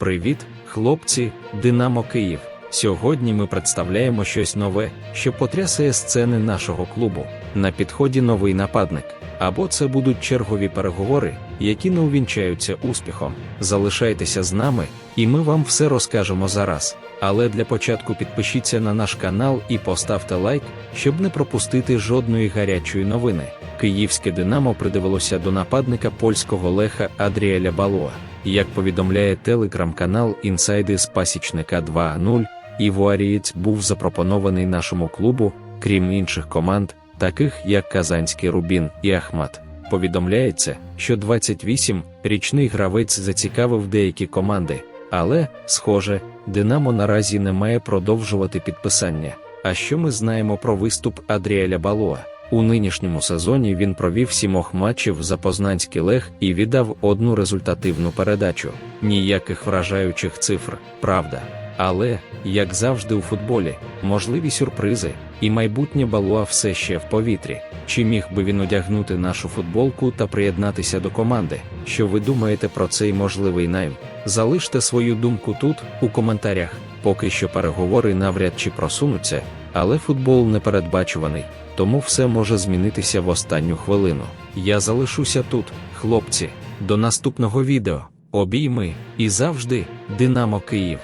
Привіт, хлопці, Динамо Київ. Сьогодні ми представляємо щось нове, що потрясає сцени нашого клубу. На підході новий нападник. Або це будуть чергові переговори, які не увінчаються успіхом. Залишайтеся з нами, і ми вам все розкажемо зараз. Але для початку підпишіться на наш канал і поставте лайк, щоб не пропустити жодної гарячої новини. Київське Динамо придивилося до нападника польського леха Адріеля Балоа. Як повідомляє телеграм-канал Інсайди з пасічника 2.0, Івуарієць був запропонований нашому клубу, крім інших команд, таких як Казанський Рубін і Ахмат. Повідомляється, що 28-річний гравець зацікавив деякі команди, але, схоже, Динамо наразі не має продовжувати підписання. А що ми знаємо про виступ Адріеля Балоа? У нинішньому сезоні він провів сімох матчів за Познанський лег і віддав одну результативну передачу. Ніяких вражаючих цифр, правда. Але, як завжди у футболі, можливі сюрпризи, і майбутнє Балуа все ще в повітрі. Чи міг би він одягнути нашу футболку та приєднатися до команди? Що ви думаєте про цей можливий найм? Залиште свою думку тут, у коментарях. Поки що переговори навряд чи просунуться, але футбол непередбачуваний, тому все може змінитися в останню хвилину. Я залишуся тут, хлопці. До наступного відео. Обійми і завжди Динамо Київ.